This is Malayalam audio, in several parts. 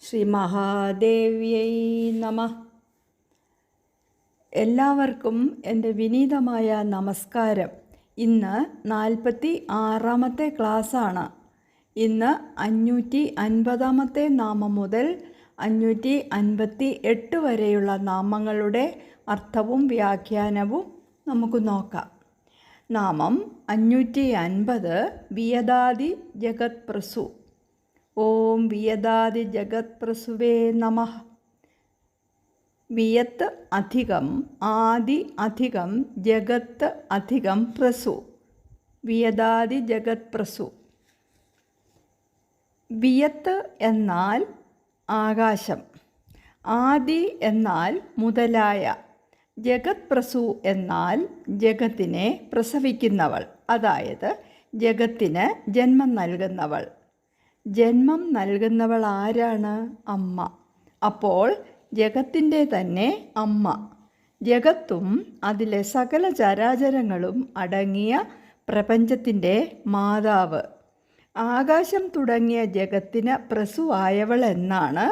ശ്രീ മഹാദേവ്യൈ നമ. എല്ലാവർക്കും എന്റെ വിനീതമായ നമസ്കാരം. ഇന്ന് നാൽപ്പത്തി ആറാമത്തെ ക്ലാസ്സാണ്. ഇന്ന് അഞ്ഞൂറ്റി അൻപതാമത്തെ നാമം മുതൽ അഞ്ഞൂറ്റി അൻപത്തി എട്ട് വരെയുള്ള നാമങ്ങളുടെ അർത്ഥവും വ്യാഖ്യാനവും നമുക്ക് നോക്കാം. നാമം അഞ്ഞൂറ്റി അൻപത് വിയദാദി ജഗത് പ്രസു ഓം വിയദാദി ജഗത് പ്രസുവേ നമ. വിയത്ത് അധികം ആദി അധികം ജഗത്ത് അധികം പ്രസു. വിയദാദി ജഗത് പ്രസു വിയത്ത് എന്നാൽ ആകാശം. ആദി എന്നാൽ മുതലായ. ജഗത് പ്രസു എന്നാൽ ജഗത്തിനെ പ്രസവിക്കുന്നവൾ. അതായത് ജഗത്തിന് ജന്മം നൽകുന്നവൾ. ജന്മം നൽകുന്നവൾ ആരാണ്? അമ്മ. അപ്പോൾ ജഗത്തിന്റെ തന്നെ അമ്മ. ജഗത്തും അതിലെ സകല ചരാചരങ്ങളും അടങ്ങിയ പ്രപഞ്ചത്തിന്റെ മാതാവ്. ആകാശം തുടങ്ങിയ ജഗത്തിന് പ്രസുവായവൾ എന്നാണ്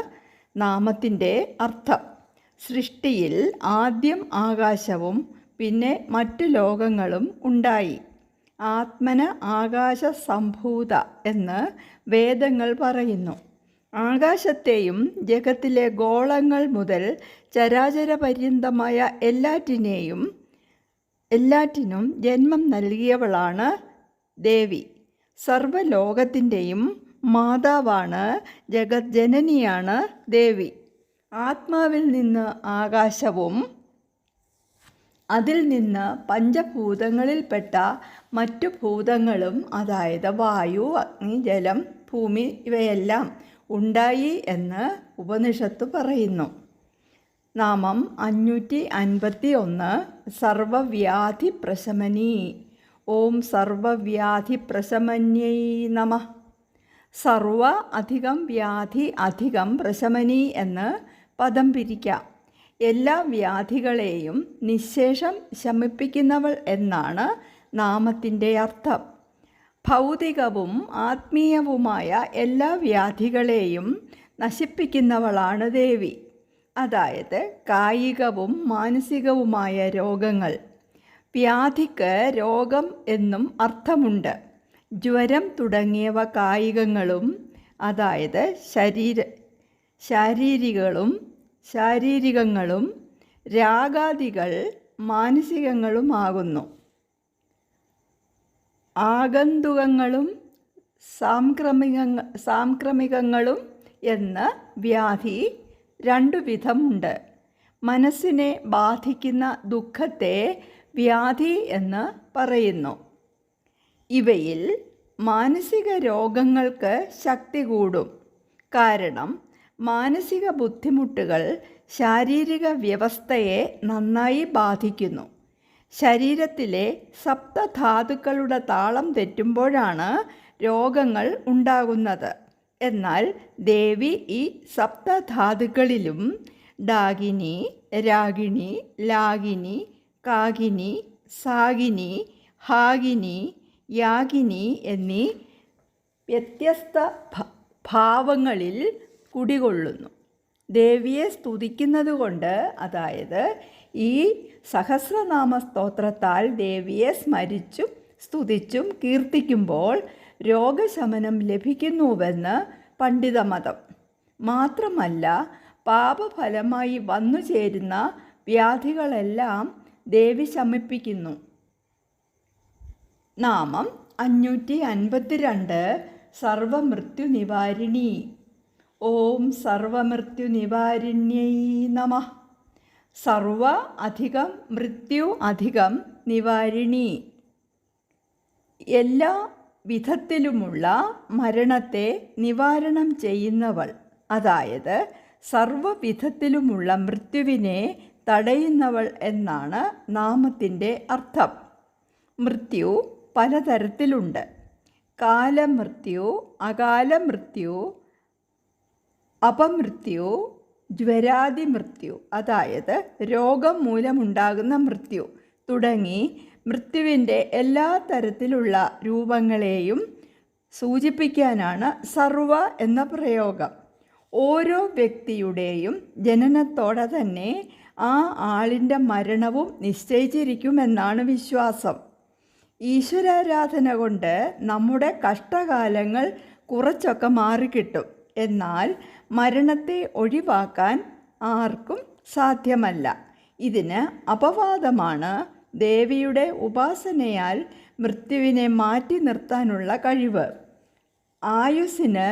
നാമത്തിന്റെ അർത്ഥം. സൃഷ്ടിയിൽ ആദ്യം ആകാശവും പിന്നെ മറ്റു ലോകങ്ങളും ഉണ്ടായി. ആത്മന ആകാശ സംഭൂത എന്ന് വേദങ്ങൾ പറയുന്നു. ആകാശത്തെയും ജഗത്തിലെ ഗോളങ്ങൾ മുതൽ ചരാചര ചരാചരപര്യന്തമായ എല്ലാറ്റിനെയും എല്ലാറ്റിനും ജന്മം നൽകിയവളാണ് ദേവി. സർവലോകത്തിന്റെയും മാതാവാണ് ജഗജ്ജനനിയാണ് ദേവി. ആത്മാവിൽ നിന്ന് ആകാശവും അതിൽ നിന്ന് പഞ്ചഭൂതങ്ങളിൽപ്പെട്ട മറ്റു ഭൂതങ്ങളും അതായത് വായു അഗ്നി ജലം ഭൂമി ഇവയെല്ലാം ഉണ്ടായി എന്ന് ഉപനിഷത്ത് പറയുന്നു. നാമം അഞ്ഞൂറ്റി അൻപത്തി ഒന്ന് സർവവ്യാധി പ്രശമനി. ഓം സർവവ്യാധി പ്രശമന്യൈ നമ. സർവ അധികം വ്യാധി അധികം പ്രശമനി എന്ന് പദം പിരിക്കാം. എല്ലാ വ്യാധികളെയും നിശേഷം ശമിപ്പിക്കുന്നവൾ എന്നാണ് നാമത്തിന്റെ അർത്ഥം. ഭൗതികവും ആത്മീയവുമായ എല്ലാ വ്യാധികളെയും നശിപ്പിക്കുന്നവളാണ് ദേവി. അതായത് കായികവും മാനസികവുമായ രോഗങ്ങൾ. വ്യാധിക്ക് രോഗം എന്നും അർത്ഥമുണ്ട്. ജ്വരം തുടങ്ങിയവ കായികങ്ങളും അതായത് ശരീര ശാരീരികളും ശാരീരികങ്ങളും രാഗാദികൾ മാനസികങ്ങളുമാകുന്നു. ആഗന്തുകങ്ങളും സാംക്രമിക സാംക്രമികങ്ങളും എന്ന വ്യാധി രണ്ടു വിധമുണ്ട്. മനസ്സിനെ ബാധിക്കുന്ന ദുഃഖത്തെ വ്യാധി എന്ന് പറയുന്നു. ഇവയിൽ മാനസിക രോഗങ്ങൾക്ക് ശക്തി കൂടും. കാരണം മാനസിക ബുദ്ധിമുട്ടുകൾ ശാരീരിക വ്യവസ്ഥയെ നന്നായി ബാധിക്കുന്നു. ശരീരത്തിലെ സപ്തധാതുക്കളുടെ താളം തെറ്റുമ്പോഴാണ് രോഗങ്ങൾ ഉണ്ടാകുന്നത്. എന്നാൽ ദേവി ഈ സപ്തധാതുക്കളിലും ഡാഗിനി രാഗിണി ലാഗിനി കാഗിനി സാഗിനി ഹാഗിനി യാഗിനി എന്നീ വ്യത്യസ്ത ഭാവങ്ങളിൽ കുടികൊള്ളുന്നു. ദേവിയെ സ്തുതിക്കുന്നത് കൊണ്ട് അതായത് ഈ സഹസ്രനാമ സ്തോത്രത്താൽ ദേവിയെ സ്മരിച്ചും സ്തുതിച്ചും കീർത്തിക്കുമ്പോൾ രോഗശമനം ലഭിക്കുന്നുവെന്ന് പണ്ഡിതമതം. മാത്രമല്ല പാപഫലമായി വന്നു ചേരുന്ന വ്യാധികളെല്ലാം ദേവി ശമിപ്പിക്കുന്നു. നാമം അഞ്ഞൂറ്റി അൻപത്തിരണ്ട് സർവമൃത്യു നിവാരിണി ഓം സർവമൃത്യു നിവാരിണ്യൈ നമ. സർവ അധികം മൃത്യു അധികം നിവാരിണി. എല്ലാ വിധത്തിലുമുള്ള മരണത്തെ നിവാരണം ചെയ്യുന്നവൾ അതായത് സർവവിധത്തിലുമുള്ള മൃത്യുവിനെ തടയുന്നവൾ എന്നാണ് നാമത്തിന്റെ അർത്ഥം. മൃത്യു പലതരത്തിലുണ്ട്. കാലമൃത്യു അകാലമൃത്യു അപമൃത്യു ജ്വരാതി മൃത്യു അതായത് രോഗം മൂലമുണ്ടാകുന്ന മൃത്യു തുടങ്ങി മൃത്യുവിന്റെ എല്ലാ തരത്തിലുള്ള രൂപങ്ങളെയും സൂചിപ്പിക്കാനാണ് സർവ എന്ന പ്രയോഗം. ഓരോ വ്യക്തിയുടെയും ജനനത്തോടെ തന്നെ ആ ആളിന്റെ മരണവും നിശ്ചയിച്ചിരിക്കുമെന്നാണ് വിശ്വാസം. ഈശ്വരാരാധന കൊണ്ട് നമ്മുടെ കഷ്ടകാലങ്ങൾ കുറച്ചൊക്കെ മാറിക്കിട്ടും. എന്നാൽ മരണത്തെ ഒഴിവാക്കാൻ ആർക്കും സാധ്യമല്ല. ഇതിന് അപവാദമാണ് ദേവിയുടെ ഉപാസനയാൽ മൃത്യുവിനെ മാറ്റി നിർത്താനുള്ള കഴിവ്. ആയുസ്സിന്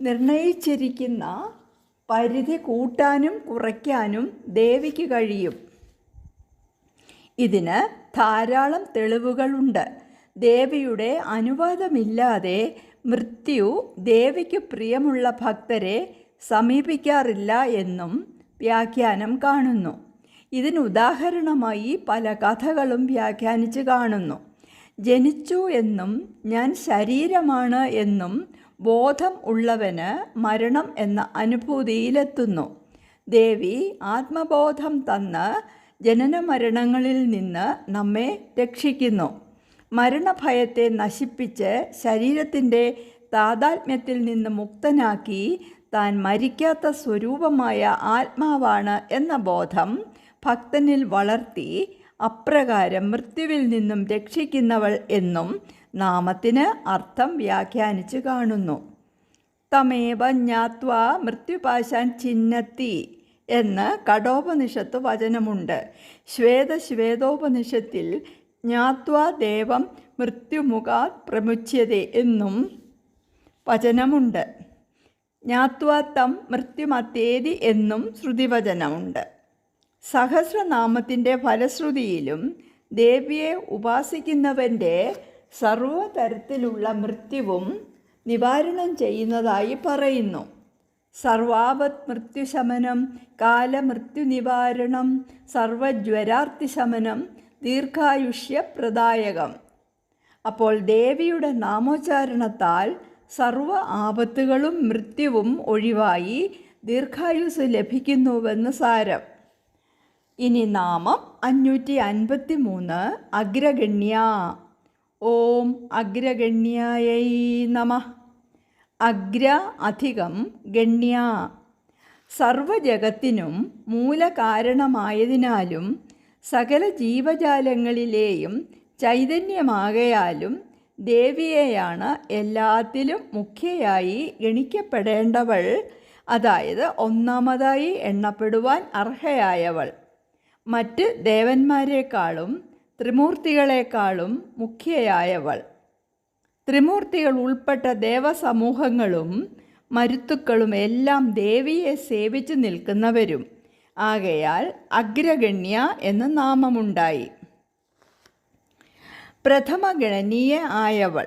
നിർണയിച്ചിരിക്കുന്ന പരിധി കൂട്ടാനും കുറയ്ക്കാനും ദേവിക്ക് കഴിയും. ഇതിന് ധാരാളം തെളിവുകളുണ്ട്. ദേവിയുടെ അനുവാദമില്ലാതെ മൃത്യു ദേവിക്ക് പ്രിയമുള്ള ഭക്തരെ സമീപിക്കാറില്ല എന്നും വ്യാഖ്യാനം കാണുന്നു. ഇതിനുദാഹരണമായി പല കഥകളും വ്യാഖ്യാനിച്ച് കാണുന്നു. ജനിച്ചു എന്നും ഞാൻ ശരീരമാണ് എന്നും ബോധം ഉള്ളവന് മരണം എന്ന അനുഭൂതിയിലെത്തുന്നു. ദേവി ആത്മബോധം തന്ന് ജനന മരണങ്ങളിൽ നിന്ന് നമ്മെ രക്ഷിക്കുന്നു. മരണഭയത്തെ നശിപ്പിച്ച് ശരീരത്തിന്റെ താതാത്മ്യത്തിൽ നിന്ന് മുക്തനാക്കി താൻ മരിക്കാത്ത സ്വരൂപമായ ആത്മാവാണ് എന്ന ബോധം ഭക്തനിൽ വളർത്തി അപ്രകാരം മൃത്യുവിൽ നിന്നും രക്ഷിക്കുന്നവൾ എന്നും നാമത്തിന് അർത്ഥം വ്യാഖ്യാനിച്ചു കാണുന്നു. തമേവ ജ്ഞാത്വ മൃത്യുപാശാൻ ചിഹ്നത്തി എന്ന് കടോപനിഷത്ത് വചനമുണ്ട്. ശ്വേതശ്വേതോപനിഷത്തിൽ ജ്ഞാത്വ ദേവം മൃത്യുമുഖാ പ്രമുച്യതേ എന്നും വചനമുണ്ട്. ജ്ഞാത്വാ തം മൃത്യുമത്തേതി എന്നും ശ്രുതിവചനമുണ്ട്. സഹസ്രനാമത്തിന്റെ ഫലശ്രുതിയിലും ദേവിയെ ഉപാസിക്കുന്നവന്റെ സർവതരത്തിലുള്ള മൃത്യുവും നിവാരണം ചെയ്യുന്നതായി പറയുന്നു. സർവാപത് മൃത്യുശമനം കാലമൃത്യുനിവാരണം സർവജ്വരാർത്തിശമനം ദീർഘായുഷ്യപ്രദായകം. അപ്പോൾ ദേവിയുടെ നാമോച്ചാരണത്താൽ സർവ ആപത്തുകളും മൃത്യുവും ഒഴിവായി ദീർഘായുസ് ലഭിക്കുന്നുവെന്ന് സാരം. ഇനി നാമം അഞ്ഞൂറ്റി അൻപത്തി മൂന്ന് അഗ്രഗണ്യ. ഓം അഗ്രഗണ്യായൈ നമ. അഗ്ര അധികം ഗണ്യ. സർവജഗത്തിനും മൂലകാരണമായതിനാലും സകല ജീവജാലങ്ങളിലെയും ചൈതന്യമാകയാലും ദേവിയെയാണ് എല്ലാത്തിലും മുഖ്യയായി ഗണിക്കപ്പെടേണ്ടവൾ. അതായത് ഒന്നാമതായി എണ്ണപ്പെടുവാൻ അർഹയായവൾ. മറ്റ് ദേവന്മാരെക്കാളും ത്രിമൂർത്തികളെക്കാളും മുഖ്യയായവൾ. ത്രിമൂർത്തികൾ ഉൾപ്പെട്ട ദേവസമൂഹങ്ങളും മരുത്തുക്കളും എല്ലാം ദേവിയെ സേവിച്ചു നിൽക്കുന്നവരും. ആകയാൽ അഗ്രഗണ്യ എന്ന നാമമുണ്ടായി. പ്രഥമഗണനീയ ആയവൾ.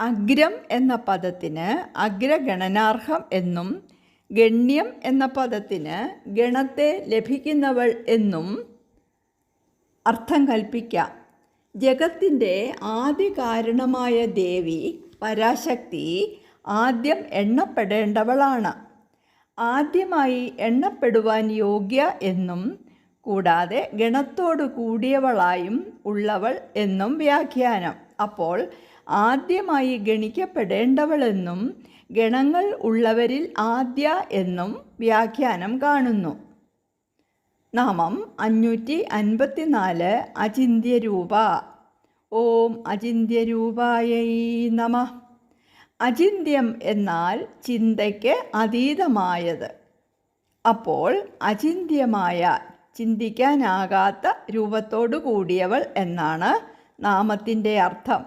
അഗ്രം എന്ന പദത്തിന് അഗ്രഗണനാർഹം എന്നും ഗണ്യം എന്ന പദത്തിന് ഗണത്തെ ലഭിക്കുന്നവൾ എന്നും അർത്ഥം കൽപ്പിക്കാം. ജഗത്തിന്റെ ആദ്യ കാരണമായ ദേവി പരാശക്തി ആദ്യം എണ്ണപ്പെടേണ്ടവളാണ്. ആദ്യമായി എണ്ണപ്പെടുവാൻ യോഗ്യ എന്നും കൂടാതെ ഗണത്തോടു കൂടിയവളായും ഉള്ളവൾ എന്നും വ്യാഖ്യാനം. അപ്പോൾ ആദ്യമായി ഗണിക്കപ്പെടേണ്ടവളെന്നും ഗണങ്ങൾ ഉള്ളവരിൽ ആദ്യ എന്നും വ്യാഖ്യാനം കാണുന്നു. നാമം അഞ്ഞൂറ്റി അൻപത്തിനാല് അചിന്ത്യരൂപ. ഓം അചിന്ത്യരൂപായൈ നമ. അചിന്യം എന്നാൽ ചിന്തയ്ക്ക് അതീതമായത്. അപ്പോൾ അചിന്ത്യമായ ചിന്തിക്കാനാകാത്ത രൂപത്തോടു കൂടിയവൾ എന്നാണ് നാമത്തിന്റെ അർത്ഥം.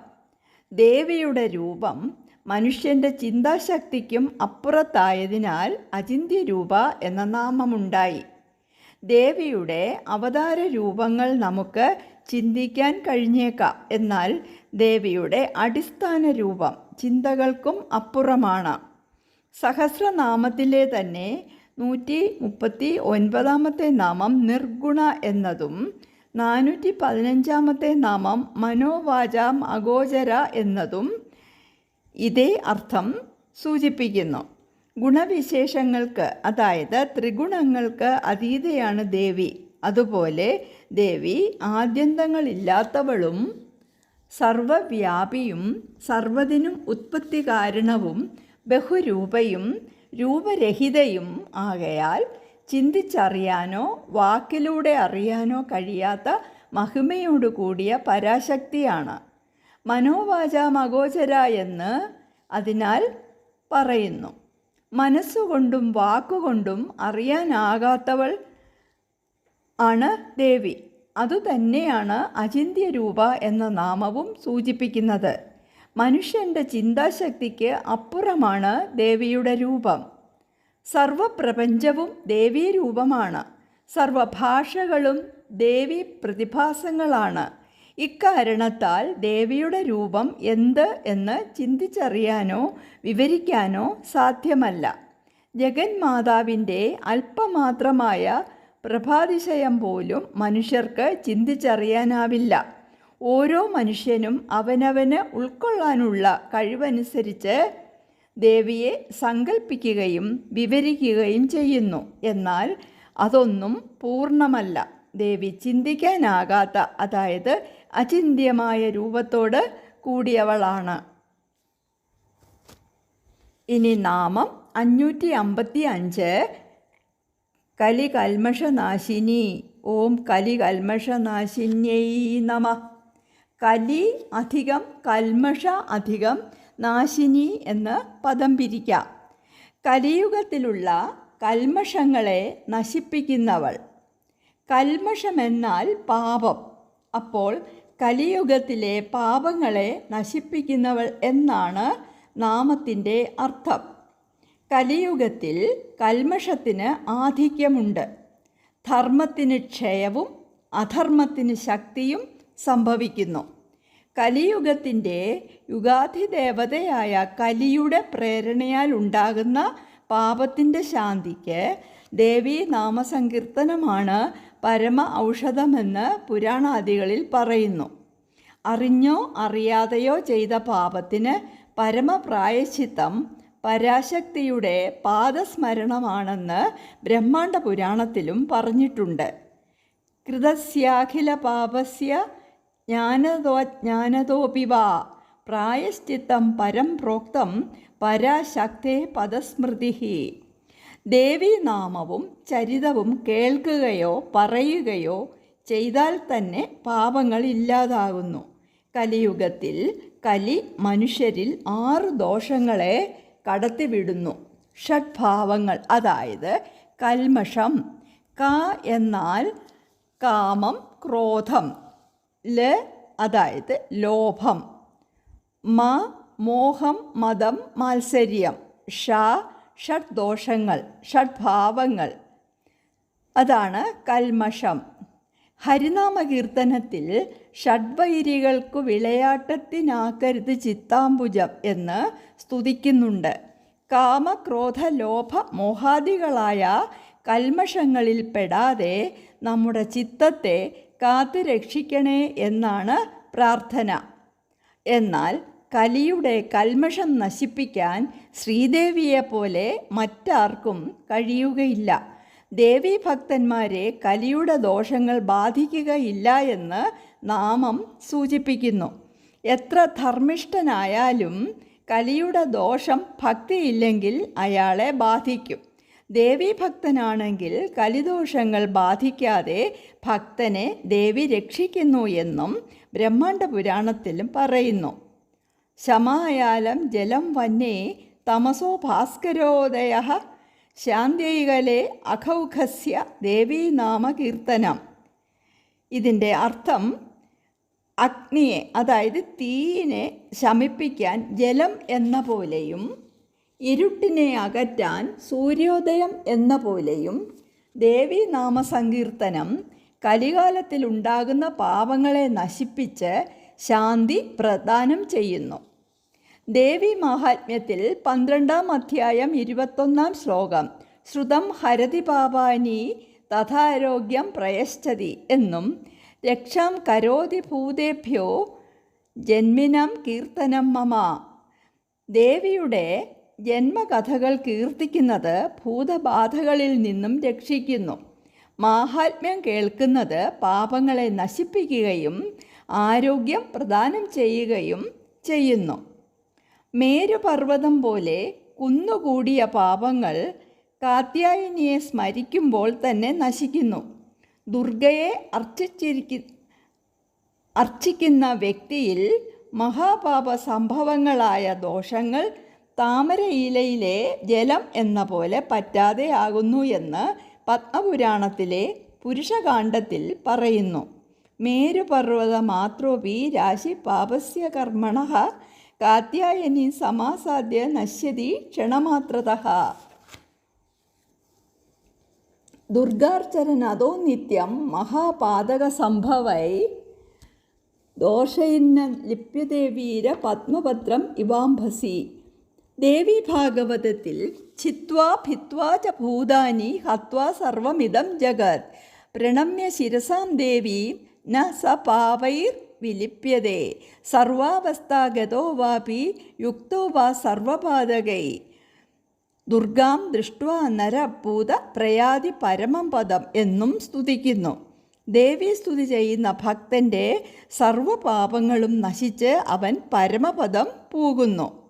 ദേവിയുടെ രൂപം മനുഷ്യന്റെ ചിന്താശക്തിക്കും അപ്പുറത്തായതിനാൽ അചിന്യരൂപ എന്ന നാമമുണ്ടായി. ദേവിയുടെ അവതാര രൂപങ്ങൾ നമുക്ക് ചിന്തിക്കാൻ കഴിഞ്ഞേക്കാം. എന്നാൽ ദേവിയുടെ അടിസ്ഥാന രൂപം ചിന്തകൾക്കും അപ്പുറമാണ്. സഹസ്രനാമത്തിലെ തന്നെ നൂറ്റി മുപ്പത്തി ഒൻപതാമത്തെ നാമം നിർഗുണ എന്നതും നാനൂറ്റി പതിനഞ്ചാമത്തെ നാമം മനോവാചാം അഗോചര എന്നതും ഇതേ അർത്ഥം സൂചിപ്പിക്കുന്നു. ഗുണവിശേഷങ്ങൾക്ക് അതായത് ത്രിഗുണങ്ങൾക്ക് അതീതയാണ് ദേവി. അതുപോലെ ദേവി ആദ്യന്തങ്ങളില്ലാത്തവളും സർവവ്യാപിയും സർവതിനും ഉത്പത്തി കാരണവും ബഹുരൂപയും രൂപരഹിതയും ആകയാൽ ചിന്തിച്ചറിയാനോ വാക്കിലൂടെ അറിയാനോ കഴിയാത്ത മഹിമയോടു കൂടിയ പരാശക്തിയാണ്. മനോവാചാമഗോചര എന്ന് അതിനാൽ പറയുന്നു. മനസ്സുകൊണ്ടും വാക്കുകൊണ്ടും അറിയാനാകാത്തവൾ ആണ് ദേവി. അതുതന്നെയാണ് അചിന്ത്യ രൂപ എന്ന നാമവും സൂചിപ്പിക്കുന്നത്. മനുഷ്യന്റെ ചിന്താശക്തിക്ക് അപ്പുറമാണ് ദേവിയുടെ രൂപം. സർവപ്രപഞ്ചവും ദേവീ രൂപമാണ് സർവഭാഷകളും ദേവി പ്രതിഭാസങ്ങളാണ് ഇക്കാരണത്താൽ ദേവിയുടെ രൂപം എന്ത് എന്ന് ചിന്തിച്ചറിയാനോ വിവരിക്കാനോ സാധ്യമല്ല. ജഗന്മാതാവിന്റെ അല്പമാത്രമായ പ്രഭാതിശയം പോലും മനുഷ്യർക്ക് ചിന്തിച്ചറിയാനാവില്ല. ഓരോ മനുഷ്യനും അവനവന് ഉൾക്കൊള്ളാനുള്ള കഴിവനുസരിച്ച് ദേവിയെ സങ്കല്പിക്കുകയും വിവരിക്കുകയും ചെയ്യുന്നു. എന്നാൽ അതൊന്നും പൂർണമല്ല. ദേവി ചിന്തിക്കാനാകാത്ത അതായത് അചിന്ത്യമായ രൂപത്തോട് കൂടിയവളാണ്. ഇനി നാമം അഞ്ഞൂറ്റി അമ്പത്തി അഞ്ച് കലികൽമഷനാശിനി. ഓം കലി കൽമഷനാശിന്യൈ നമ. കലി അധികം കൽമഷ അധികം നാശിനി എന്ന് പദം പിരിക്കാം. കലിയുഗത്തിലുള്ള കൽമഷങ്ങളെ നശിപ്പിക്കുന്നവൾ. കൽമഷമെന്നാൽ പാപം. അപ്പോൾ കലിയുഗത്തിലെ പാപങ്ങളെ നശിപ്പിക്കുന്നവൾ എന്നാണ് നാമത്തിന്റെ അർത്ഥം. കലിയുഗത്തിൽ കൽമഷത്തിന് ആധിക്യമുണ്ട്. ധർമ്മത്തിന് ക്ഷയവും അധർമ്മത്തിന് ശക്തിയും സംഭവിക്കുന്നു. കലിയുഗത്തിന്റെ യുഗാധി ദേവതയായ കലിയുടെ പ്രേരണയാൽ ഉണ്ടാകുന്ന പാപത്തിന്റെ ശാന്തിക്ക് ദേവീ നാമസങ്കീർത്തനമാണ് പരമ ഔഷധമെന്ന് പുരാണാദികളിൽ പറയുന്നു. അറിഞ്ഞോ അറിയാതെയോ ചെയ്ത പാപത്തിന് പരമപ്രായശ്ചിത്തം പരാശക്തിയുടെ പാദസ്മരണമാണെന്ന് ബ്രഹ്മാണ്ഡ പുരാണത്തിലും പറഞ്ഞിട്ടുണ്ട്. കൃതസ്യാഖില പാപസ്യ ജ്ഞാനതോജ്ഞാനതോപി വാ. പ്രായശ്ചിത്തം പരം പ്രോക്തം പരാശക്തേ പദസ്മൃതി ദേവീനാമവും ചരിതവും കേൾക്കുകയോ പറയുകയോ ചെയ്താൽ തന്നെ പാപങ്ങൾ ഇല്ലാതാകുന്നു. കലിയുഗത്തിൽ കലി മനുഷ്യരിൽ ആറ് ദോഷങ്ങളെ കടത്തിവിടുന്നു. ഷഡ്ഭാവങ്ങൾ അതായത് കൽമഷം ക എന്നാൽ കാമം ക്രോധം ല അതായത് ലോഭം മ മോഹം മതം മാത്സര്യം ഷ ഷഡ്ദോഷങ്ങൾ ഷഡ്ഭാവങ്ങൾ. അതാണ് കൽമഷം. ഹരിനാമകീർത്തനത്തിൽ ഷഡ്വൈരികൾക്കു വിളയാട്ടത്തിനാക്കരുത് ചിത്താംബുജം എന്ന് സ്തുതിക്കുന്നുണ്ട്. കാമക്രോധ ലോഭ മോഹാദികളായ കൽമഷങ്ങളിൽ പെടാതെ നമ്മുടെ ചിത്തത്തെ കാത്തു രക്ഷിക്കണേ എന്നാണ് പ്രാർത്ഥന. എന്നാൽ കലിയുടെ കൽമഷം നശിപ്പിക്കാൻ ശ്രീദേവിയെപ്പോലെ മറ്റാർക്കും കഴിയുകയില്ല. ദേവീഭക്തന്മാരെ കലിയുടെ ദോഷങ്ങൾ ബാധിക്കുകയില്ല എന്ന് നാമം സൂചിപ്പിക്കുന്നു. എത്ര ധർമ്മിഷ്ഠനായാലും കലിയുടെ ദോഷം ഭക്തിയില്ലെങ്കിൽ അയാളെ ബാധിക്കും. ദേവീഭക്തനാണെങ്കിൽ കലിദോഷങ്ങൾ ബാധിക്കാതെ ഭക്തനെ ദേവി രക്ഷിക്കുന്നു എന്നും ബ്രഹ്മാണ്ഡ പുരാണത്തിലും പറയുന്നു. ശമായാലം ജലം വന്നേ തമസോ ഭാസ്കരോദയ ശാന്തികലെ അഖൗഖസ്യ ദേവീനാമകീർത്തനം ഇതിന്റെ അർത്ഥം അഗ്നിയെ അതായത് തീയിനെ ശമിപ്പിക്കാൻ ജലം എന്ന പോലെയും ഇരുട്ടിനെ അകറ്റാൻ സൂര്യോദയം എന്ന പോലെയും ദേവീനാമസങ്കീർത്തനം കലികാലത്തിലുണ്ടാകുന്ന പാപങ്ങളെ നശിപ്പിച്ച് ശാന്തി പ്രദാനം ചെയ്യുന്നു. ദേവി മാഹാത്മ്യത്തിൽ പന്ത്രണ്ടാം അധ്യായം ഇരുപത്തൊന്നാം ശ്ലോകം. ശ്രുതം ഹരതി പാപാനി തഥാരോഗ്യം പ്രയശ്ചതി എന്നും രക്ഷാം കരോതി ഭൂതേഭ്യോ ജന്മിനം കീർത്തനം മമ. ദേവിയുടെ ജന്മകഥകൾ കീർത്തിക്കുന്നത് ഭൂതബാധകളിൽ നിന്നും രക്ഷിക്കുന്നു. മാഹാത്മ്യം കേൾക്കുന്നത് പാപങ്ങളെ നശിപ്പിക്കുകയും ആരോഗ്യം പ്രദാനം ചെയ്യുകയും ചെയ്യുന്നു. മേരുപർവതം പോലെ കുന്നുകൂടിയ പാപങ്ങൾ കാത്യായനിയെ സ്മരിക്കുമ്പോൾ തന്നെ നശിക്കുന്നു. ദുർഗയെ അർച്ചിച്ചിരിക്കു അർച്ചിക്കുന്ന വ്യക്തിയിൽ മഹാപാപ സംഭവങ്ങളായ ദോഷങ്ങൾ താമരയിലയിലെ ജലം എന്ന പോലെ പറ്റാതെയാകുന്നു എന്ന് പത്മപുരാണത്തിലെ പുരുഷകാണ്ഡത്തിൽ പറയുന്നു. മേരുപർവത മാത്രോപി രാശി പാപസ്യ കർമ്മണ കാത്യായനി സമാസാദ്യ നശ്യതി ക്ഷണമാത്രത. ദുർഗാർച്ചരനതോ നിത്യം മഹാപാതകസംഭവൈ. ദോഷയിന്ന ലിപ്യദേവീര പത്മപത്രം ഇവാംഭസി. ദേവി ഭാഗവതത്തിൽ ചിത്വാ ഭിത്വാ ച ഭൂതാനി ഹത്വാ സർവമിതം ജഗത്. പ്രണമ്യ ശിരസാം ദേവി ന സ പാവൈർ വിലിപ്യതേ. സർവാവസ്ഥാഗതോ വാപി യുക്തോ വാ സർവപാതകൈ. ദുർഗാം ദൃഷ്ട്വ നരഭൂത പ്രയാതി പരമം പദം എന്നും സ്തുതിക്കുന്നു. ദേവി സ്തുതി ചെയ്യുന്ന ഭക്തന്റെ സർവപാപങ്ങളും നശിച്ച് അവൻ പരമപദം പൂകുന്നു.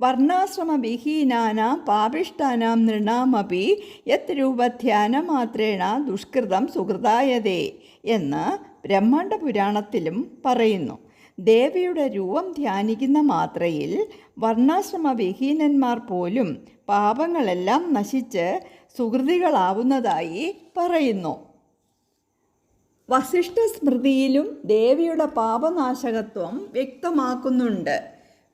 വർണാശ്രമവിഹീനാനാം പാപിഷ്ടാനാം നൃണാമപി യത് രൂപധ്യാനമാത്രേണ ദുഷ്കൃതം സുഹൃതായതേ എന്ന് ബ്രഹ്മാണ്ഡ പുരാണത്തിലും പറയുന്നു. ദേവിയുടെ രൂപം ധ്യാനിക്കുന്ന മാത്രയിൽ വർണാശ്രമ വിഹീനന്മാർ പോലും പാപങ്ങളെല്ലാം നശിച്ച് സുഹൃതികളാവുന്നതായി പറയുന്നു. വസിഷ്ഠ സ്മൃതിയിലും ദേവിയുടെ പാപനാശകത്വം വ്യക്തമാക്കുന്നുണ്ട്.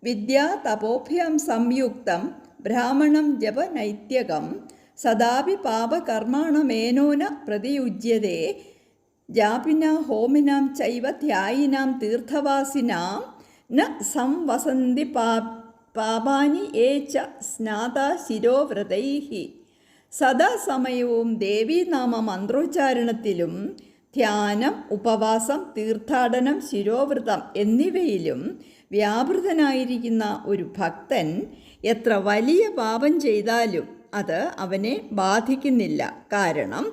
വിദ്യാ തപോഭ്യം സംയുക്തം ബ്രാഹ്മണം ജപനൈത്യകം സദാപി പാപകർമാണമേനോന പ്രതിയുജ്യതേ ജാപിന ഹോമിനാം ചൈവ ധ്യായിനാം തീർത്ഥവാസിനാം ന സംവസന്തി പാ പാപാനി ഏ ച സ്നാത ശിരോവ്രതൈ സദാസമയവും ദേവീനാമ മന്ത്രോച്ചാരണത്തിലും ധ്യാനം ഉപവാസം തീർത്ഥാടനം ശിരോവ്രതം എന്നിവയിലും വ്യാപൃതനായിരിക്കുന്ന ഒരു ഭക്തൻ എത്ര വലിയ പാപം ചെയ്താലും അത് അവനെ ബാധിക്കുന്നില്ല. കാരണം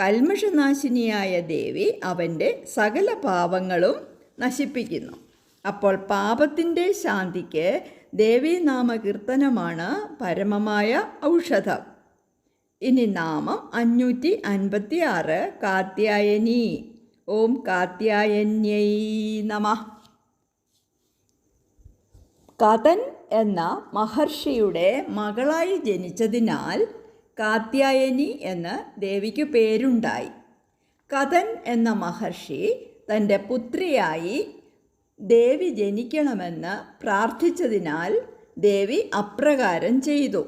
കൽമഷനാശിനിയായ ദേവി അവന്റെ സകല പാപങ്ങളും നശിപ്പിക്കുന്നു. അപ്പോൾ പാപത്തിന്റെ ശാന്തിക്ക് ദേവീനാമ കീർത്തനമാണ് പരമമായ ഔഷധം. ഇനി നാമം അഞ്ഞൂറ്റി അൻപത്തി ആറ് കാത്യായനി. ഓം കാത്യായന്യൈ നമ. കഥൻ എന്ന മഹർഷിയുടെ മകളായി ജനിച്ചതിനാൽ കാത്യായനി എന്ന് ദേവിക്ക് പേരുണ്ടായി. കഥൻ എന്ന മഹർഷി തന്റെ പുത്രിയായി ദേവി ജനിക്കണമെന്ന് പ്രാർത്ഥിച്ചതിനാൽ ദേവി അപ്രകാരം ചെയ്തു.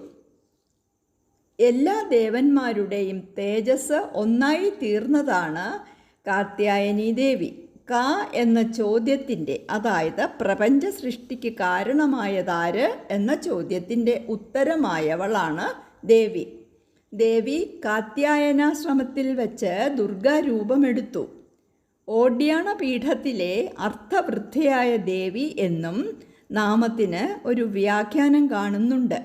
എല്ലാ ദേവന്മാരുടെയും തേജസ് ഒന്നായി തീർന്നതാണ് കാത്യായനി ദേവി. കാ എന്ന ചോദ്യത്തിന്റെ അതായത് പ്രപഞ്ച സൃഷ്ടിക്ക് കാരണമായതാര് എന്ന ചോദ്യത്തിന്റെ ഉത്തരമായവളാണ് ദേവി. ദേവി കാത്യായനാശ്രമത്തിൽ വെച്ച് ദുർഗാരൂപമെടുത്തു. ഓഡ്യാണ പീഠത്തിലെ അർത്ഥവൃദ്ധയായ ദേവി എന്നും നാമത്തിന് ഒരു വ്യാഖ്യാനം കാണുന്നുണ്ട്.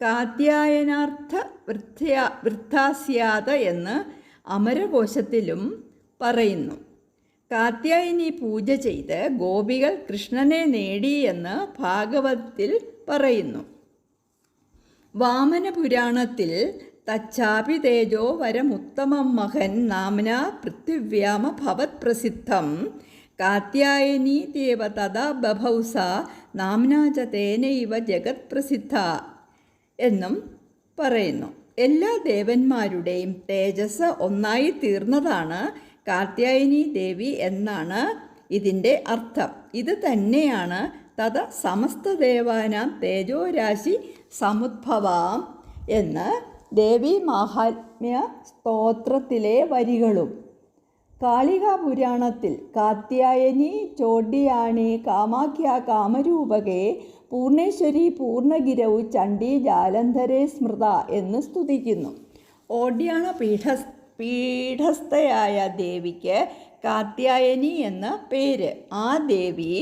കാത്യായനാർത്ഥ വൃദ്ധയാ വൃദ്ധാസ്യാത എന്ന് അമരകോശത്തിലും പറയുന്നു. കാത്യായനി പൂജ ചെയ്ത് ഗോപികൾ കൃഷ്ണനെ നേടി എന്ന് ഭാഗവതത്തിൽ പറയുന്നു. വാമനപുരാണത്തിൽ തച്ചാപി തേജോ വരമുത്തമം മഹൻ നാമന പൃഥിവ്യാമ ഭവത് പ്രസിദ്ധം. കാത്യായനി ദേവ തഥാ ബഭൗസ നാംനാ ച തേനൈവ ജഗത് പ്രസിദ്ധ എന്നും പറയുന്നു. എല്ലാ ദേവന്മാരുടെയും തേജസ് ഒന്നായി തീർന്നതാണ് കാത്യായനി ദേവി എന്നാണ് ഇതിന്റെ അർത്ഥം. ഇത് തന്നെയാണ് തഥ സമസ്ത ദേവാനാം തേജോരാശി സമുദ്ഭവാം എന്ന് ദേവി മാഹാത്മ്യ സ്തോത്രത്തിലെ വരികളും. കാളിക പുരാണത്തിൽ കാത്യായനി ചോഡിയാണി കാമാഖ്യ കാമരൂപകേ പൂർണേശ്വരി പൂർണഗിരവ് ചണ്ഡി ജാലന്ധരെ സ്മൃത എന്ന് സ്തുതിക്കുന്നു. ഓഡ്യാണ പീഠ പീഠസ്ഥയായ ദേവിക്ക് കാത്യായനി എന്ന പേര്. ആ ദേവി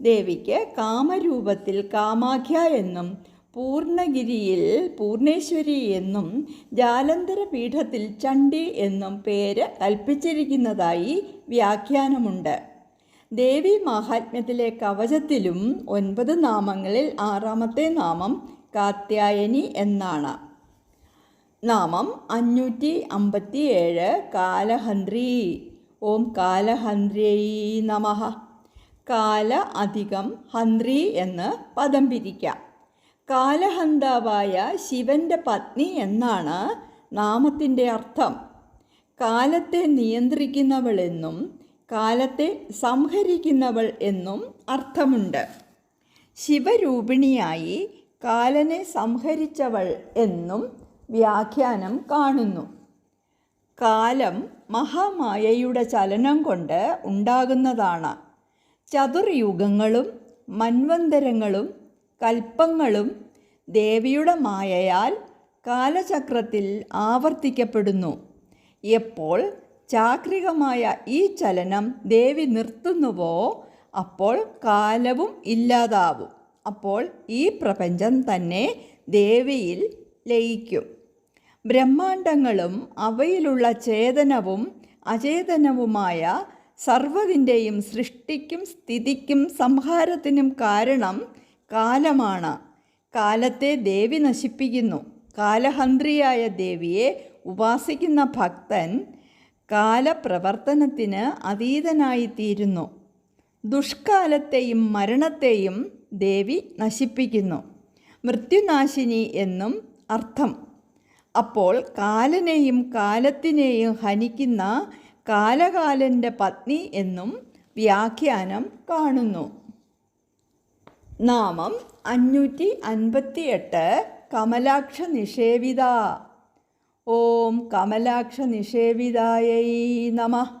ദേവിക്ക് കാമരൂപത്തിൽ കാമാഖ്യ എന്നും പൂർണഗിരിയിൽ പൂർണേശ്വരി എന്നും ജാലന്ധര പീഠത്തിൽ ചണ്ഡി എന്നും പേര് കൽപ്പിച്ചിരിക്കുന്നതായി വ്യാഖ്യാനമുണ്ട്. ദേവി മാഹാത്മ്യത്തിലെ കവചത്തിലും ഒൻപത് നാമങ്ങളിൽ ആറാമത്തെ നാമം കാത്യായനി എന്നാണ്. നാമം അഞ്ഞൂറ്റി അമ്പത്തി ഏഴ് കാലഹന്ത്രി. ഓം കാലഹന്ത്രി നമഃ. കാല അധികം ഹന്ത്രി എന്ന് പദം പിരിക്കാം. കാലഹന്താവായ ശിവന്റെ പത്നി എന്നാണ് നാമത്തിന്റെ അർത്ഥം. കാലത്തെ നിയന്ത്രിക്കുന്നവളെന്നും കാലത്തെ സംഹരിക്കുന്നവൾ എന്നും അർത്ഥമുണ്ട്. ശിവരൂപിണിയായി കാലനെ സംഹരിച്ചവൾ എന്നും വ്യാഖ്യാനം കാണുന്നു. കാലം മഹാമായയുടെ ചലനം കൊണ്ട് ഉണ്ടാകുന്നതാണ്. ചതുർയുഗങ്ങളും മന്വന്തരങ്ങളും കൽപ്പങ്ങളും ദേവിയുടെ മായയാൽ കാലചക്രത്തിൽ ആവർത്തിക്കപ്പെടുന്നു. എപ്പോൾ ചാക്രികമായ ഈ ചലനം ദേവി നിർത്തുന്നുവോ അപ്പോൾ കാലവും ഇല്ലാതാവും. അപ്പോൾ ഈ പ്രപഞ്ചം തന്നെ ദേവിയിൽ ലയിക്കും. ബ്രഹ്മാണ്ടങ്ങളും അവയിലുള്ള ചേതനവും അചേതനവുമായ സർവതിന്റെയും സൃഷ്ടിക്കും സ്ഥിതിക്കും സംഹാരത്തിനും കാരണം കാലമാണ്. കാലത്തെ ദേവി നശിപ്പിക്കുന്നു. കാലഹന്ത്രിയായ ദേവിയെ ഉപാസിക്കുന്ന ഭക്തൻ കാലപ്രവർത്തനത്തിന് അതീതനായിത്തീരുന്നു. ദുഷ്കാലത്തെയും മരണത്തെയും ദേവി നശിപ്പിക്കുന്നു. മൃത്യുനാശിനി എന്നും അർത്ഥം. അപ്പോൾ കാലനെയും കാലത്തിനെയും ഹനിക്കുന്ന കാലകാലന്റെ പത്നി എന്നും വ്യാഖ്യാനം കാണുന്നു. നാമം അഞ്ഞൂറ്റി അൻപത്തി എട്ട് കമലാക്ഷ നിഷേവിത ഓം കമലാക്ഷ നിഷേവിതായൈ നമ.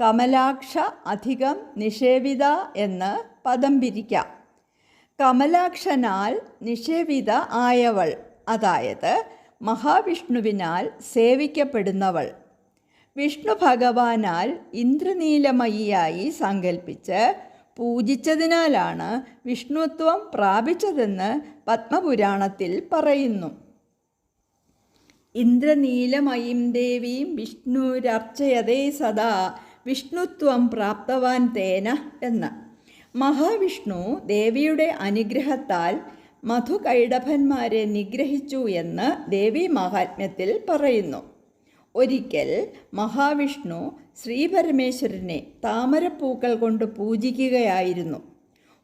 കമലാക്ഷ അധികം നിഷേവിത എന്ന് പദം പിരിക്കാം. കമലാക്ഷനാൽ നിഷേവിത ആയവൾ അതായത് മഹാവിഷ്ണുവിനാൽ സേവിക്കപ്പെടുന്നവൾ. വിഷ്ണു ഭഗവാനാൽ ഇന്ദ്രനീലമയിയായി സങ്കൽപ്പിച്ച് പൂജിച്ചതിനാലാണ് വിഷ്ണുത്വം പ്രാപിച്ചതെന്ന് പത്മപുരാണത്തിൽ പറയുന്നു. ഇന്ദ്രനീലമയീം ദേവീം വിഷ്ണുരർച്ചയതേ സദാ വിഷ്ണുത്വം പ്രാപ്തവാൻ തേന എന്ന്. മഹാവിഷ്ണു ദേവിയുടെ അനുഗ്രഹത്താൽ മധുകൈടഭന്മാരെ നിഗ്രഹിച്ചു എന്ന് ദേവി മഹാത്മ്യത്തിൽ പറയുന്നു. ഒരിക്കൽ മഹാവിഷ്ണു ശ്രീപരമേശ്വരനെ താമരപ്പൂക്കൾ കൊണ്ട് പൂജിക്കുകയായിരുന്നു.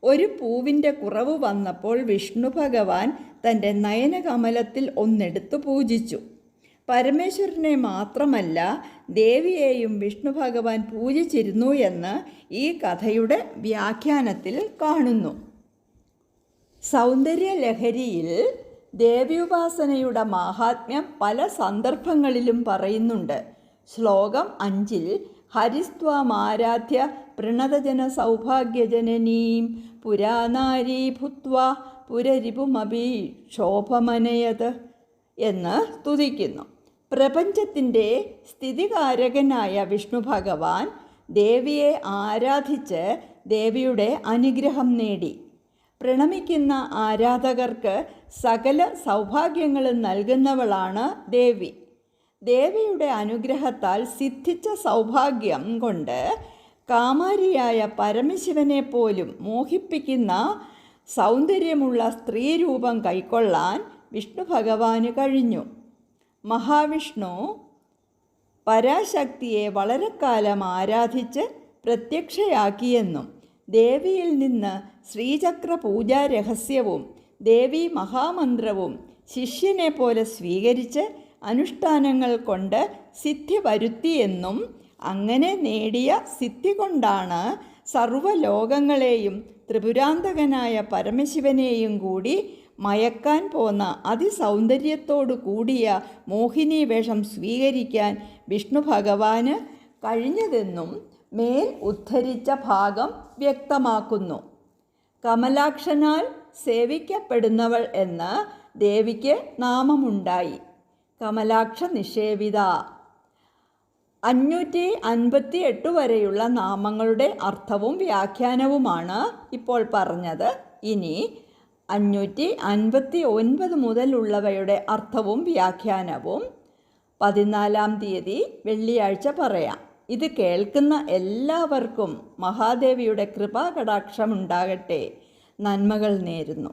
ഒരു പൂവിന്റെ കുറവ് വന്നപ്പോൾ വിഷ്ണു ഭഗവാൻ തന്റെ നയനകമലത്തിൽ ഒന്നെടുത്ത് പൂജിച്ചു. പരമേശ്വരനെ മാത്രമല്ല ദേവിയെയും വിഷ്ണു ഭഗവാൻ പൂജിച്ചിരുന്നു എന്ന് ഈ കഥയുടെ വ്യാഖ്യാനത്തിൽ കാണുന്നു. സൗന്ദര്യലഹരിയിൽ ദേവ്യുപാസനയുടെ മാഹാത്മ്യം പല സന്ദർഭങ്ങളിലും പറയുന്നുണ്ട്. ശ്ലോകം അഞ്ചിൽ ഹരിസ്ത്വമാരാധ്യ പ്രണതജന സൗഭാഗ്യജനനീം പുരാനാരീ ഭൂത്വ പുരരിപുമപി ക്ഷോഭമനയത് എന്ന് സ്തുതിക്കുന്നു. പ്രപഞ്ചത്തിന്റെ സ്ഥിതികാരകനായ വിഷ്ണു ഭഗവാൻ ദേവിയെ ആരാധിച്ച് ദേവിയുടെ അനുഗ്രഹം നേടി. പ്രണമിക്കുന്ന ആരാധകർക്ക് സകല സൗഭാഗ്യങ്ങളും നൽകുന്നവളാണ് ദേവി. ദേവിയുടെ അനുഗ്രഹത്താൽ സിദ്ധിച്ച സൗഭാഗ്യം കൊണ്ട് കാമാരിയായ പരമശിവനെ പോലും മോഹിപ്പിക്കുന്ന സൗന്ദര്യമുള്ള സ്ത്രീരൂപം കൈക്കൊള്ളാൻ വിഷ്ണു ഭഗവാന് കഴിഞ്ഞു. മഹാവിഷ്ണു പരാശക്തിയെ വളരെക്കാലം ആരാധിച്ച് പ്രത്യക്ഷയാക്കിയെന്നും ദേവിയിൽ നിന്ന് ശ്രീചക്ര പൂജാരഹസ്യവും ദേവി മഹാമന്ത്രവും ശിഷ്യനെ പോലെ സ്വീകരിച്ച് അനുഷ്ഠാനങ്ങൾ കൊണ്ട് സിദ്ധി വരുത്തിയെന്നും അങ്ങനെ നേടിയ സിദ്ധി കൊണ്ടാണ് സർവലോകങ്ങളെയും ത്രിപുരാന്തകനായ പരമശിവനെയും കൂടി മയക്കാൻ പോന്ന അതിസൗന്ദര്യത്തോടു കൂടിയ മോഹിനി വേഷം സ്വീകരിക്കാൻ വിഷ്ണു ഭഗവാന് കഴിഞ്ഞതെന്നും മേൽ ഉദ്ധരിച്ച ഭാഗം വ്യക്തമാക്കുന്നു. കമലാക്ഷനാൽ സേവിക്കപ്പെടുന്നവൾ എന്ന് ദേവിക്ക് നാമമുണ്ടായി. കമലാക്ഷ നിഷേവിത അഞ്ഞൂറ്റി അൻപത്തി എട്ട് വരെയുള്ള നാമങ്ങളുടെ അർത്ഥവും വ്യാഖ്യാനവുമാണ് ഇപ്പോൾ പറഞ്ഞത്. ഇനി അഞ്ഞൂറ്റി അൻപത്തി ഒൻപത് മുതലുള്ളവയുടെ അർത്ഥവും വ്യാഖ്യാനവും പതിനാലാം തീയതി വെള്ളിയാഴ്ച പറയാം. ഇത് കേൾക്കുന്ന എല്ലാവർക്കും മഹാദേവിയുടെ കൃപാകടാക്ഷമുണ്ടാകട്ടെ നന്മകൾ നേരുന്നു.